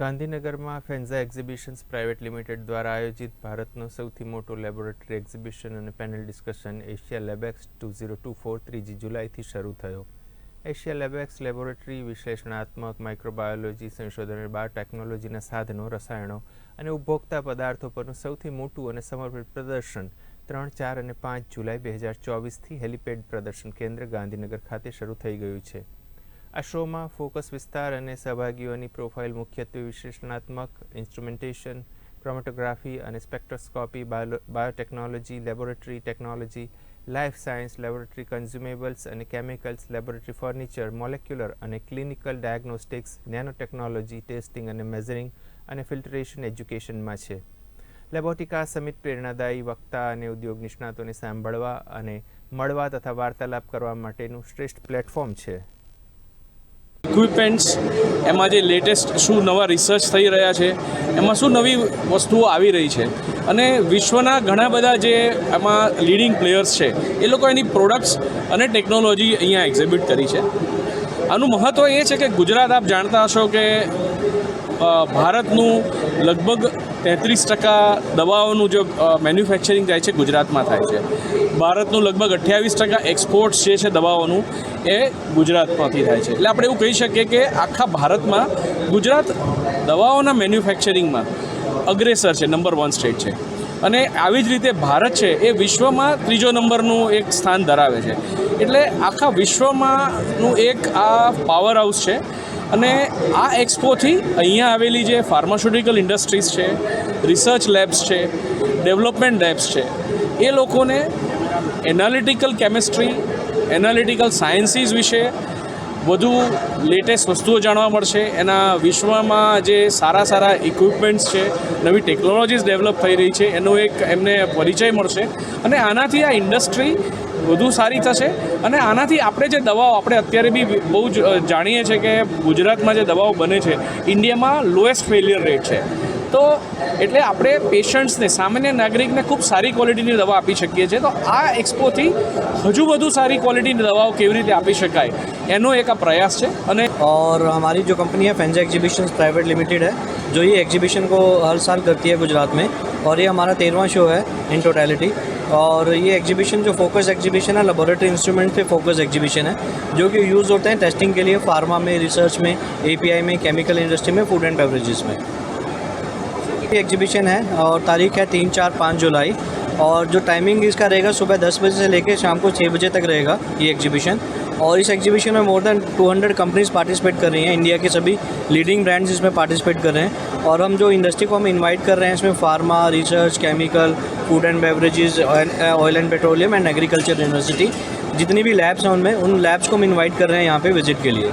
ગાંધીનગરમાં ફેન્ઝા exhibitions private limited દ્વારા આયોજિત ભારતનો સૌથી મોટો લેબોરેટરી એક્ઝિબિશન અને panel discussion Asia Labex two zero two four ત્રીજી જુલાઈથી શરૂ થયો. એશિયા લેબેક્સ લેબોરેટરી વિશ્લેષણાત્મક માઇક્રોબાયોલોજી સંશોધન અને બાયોટેકનોલોજીના સાધનો, રસાયણો અને ઉપભોક્તા પદાર્થો પરનું સૌથી મોટું અને સમર્પિત પ્રદર્શન ત્રણ, ચાર અને પાંચ જુલાઈ બે હજાર ચોવીસથી હેલિપેડ પ્રદર્શન કેન્દ્ર ગાંધીનગર ખાતે શરૂ થઈ ગયું છે. આ શોમાં ફોકસ વિસ્તાર અને સહભાગીઓની પ્રોફાઇલ મુખ્યત્વે વિશ્લેષણાત્મક ઇન્સ્ટ્રુમેન્ટેશન ક્રોમેટોગ્રાફી અને spectroscopy biotechnology laboratory technology life science laboratory consumables અને કેમિકલ્સ લેબોરેટરી ફર્નિચર મોલેક્યુલર અને ક્લિનિકલ ડાયગ્નોસ્ટિક્સ નેનોટેકનોલોજી ટેસ્ટિંગ અને મેઝરિંગ અને ફિલ્ટરેશન એજ્યુકેશનમાં છે. લેબોટિકા સમિટ પ્રેરણાદાયી વક્તા અને ઉદ્યોગ નિષ્ણાતોને સાંભળવા અને મળવા તથા વાર્તાલાપ કરવા માટેનું શ્રેષ્ઠ પ્લેટફોર્મ છે. ઇક્વિપમેન્ટ્સ એમાં જે લેટેસ્ટ શું નવા રિસર્ચ થઈ રહ્યા છે, એમાં શું નવી વસ્તુઓ આવી રહી છે. અને વિશ્વના ઘણા બધા જે એમાં લીડિંગ પ્લેયર્સ છે, એ લોકો એની પ્રોડક્ટ્સ અને ટેકનોલોજી અહીંયા એક્ઝિબિટ કરી છે. આનું મહત્ત્વ એ છે કે ગુજરાત આપ જાણતા હશો કે ભારતનું લગભગ તેત્રીસ ટકા દવાઓનું જે મેન્યુફેક્ચરિંગ થાય છે ગુજરાતમાં થાય છે. ભારતનું લગભગ અઠ્યાવીસ ટકા એક્સપોર્ટ્સ જે છે દવાઓનું એ ગુજરાતમાંથી થાય છે. એટલે આપણે એવું કહી શકીએ કે આખા ભારતમાં ગુજરાત દવાઓના મેન્યુફેક્ચરિંગમાં અગ્રેસર છે નંબર વન સ્ટેટ છે. અને આવી જ રીતે ભારત છે એ વિશ્વમાં ત્રીજો નંબરનું એક સ્થાન ધરાવે છે. એટલે આખા વિશ્વમાંનું એક આ પાવર હાઉસ છે. અને આ એક્સપોથી અહીંયા આવેલી જે ફાર્માસ્યુટિકલ ઇન્ડસ્ટ્રીઝ છે, રિસર્ચ લેબ્સ છે, ડેવલપમેન્ટ લેબ્સ છે, એ લોકોને એનાલિટિકલ કેમિસ્ટ્રી, એનાલિટિકલ સાયન્સીસ વિશે વધુ લેટેસ્ટ વસ્તુઓ જાણવા મળશે. એના વિશ્વમાં જે સારા સારા ઇક્વિપમેન્ટ્સ છે, નવી ટેકનોલોજીસ ડેવલપ થઈ રહી છે, એનો એક એમને પરિચય મળશે. અને આનાથી આ ઇન્ડસ્ટ્રી વધુ સારી થશે. અને આનાથી આપણે જે દવાઓ, આપણે અત્યારે બી બહુ જ જાણીએ છીએ કે ગુજરાતમાં જે દવાઓ બને છે, ઇન્ડિયામાં લોએસ્ટ ફેલિયર રેટ છે. તો એટલે આપણે પેશન્ટ્સને સામાન્ય નાગરિકને ખૂબ સારી ક્વોલિટીની દવા આપી શકીએ છીએ તો આ એક્સપોથી હજુ વધુ સારી ક્વોલિટીની દવાઓ કેવી રીતે આપી શકાય એનો એક આ પ્રયાસ છે અને और हमारी जो कंपनी है फेंजा एग्जीबिशन प्राइवेट लिमिटेड है जो ये एग्जीबिशन को हर साल करती है गुजरात में और ये हमारा तेरहवा शो है इन टोटलिटी और ये एग्जीबिशन जो फोकस एग्जीबिशन है लेबोरेटरी इंस्ट्रूमेंट पे फोकस एग्जीबिशन है जो कि यूज़ होते हैं टेस्टिंग के लिए फार्मा में रिसर्च में एपीआई में केमिकल इंडस्ट्री में फूड एंड बेवरेजेस में ये एग्जीबिशन है और तारीख है तीन चार पाँच जुलाई। और जो टाइमिंग इसका रहेगा सुबह दस बजे से लेकर शाम को छः बजे तक रहेगा ये एग्जीबिशन और इस एग्जीबिशन में मोर देन 200 कंपनीज़ पार्टिसिपेट कर रही हैं। इंडिया के सभी लीडिंग ब्रांड्स इसमें पार्टिसिपेट कर रहे हैं। और हम जो इंडस्ट्री को हम इनवाइट कर रहे हैं, इसमें pharma research chemical food and beverages oil and petroleum and agriculture university जितनी भी लैब्स हैं उनमें, उन लैब्स को हम इन्वाइट कर रहे हैं यहाँ पे विज़िट के लिए।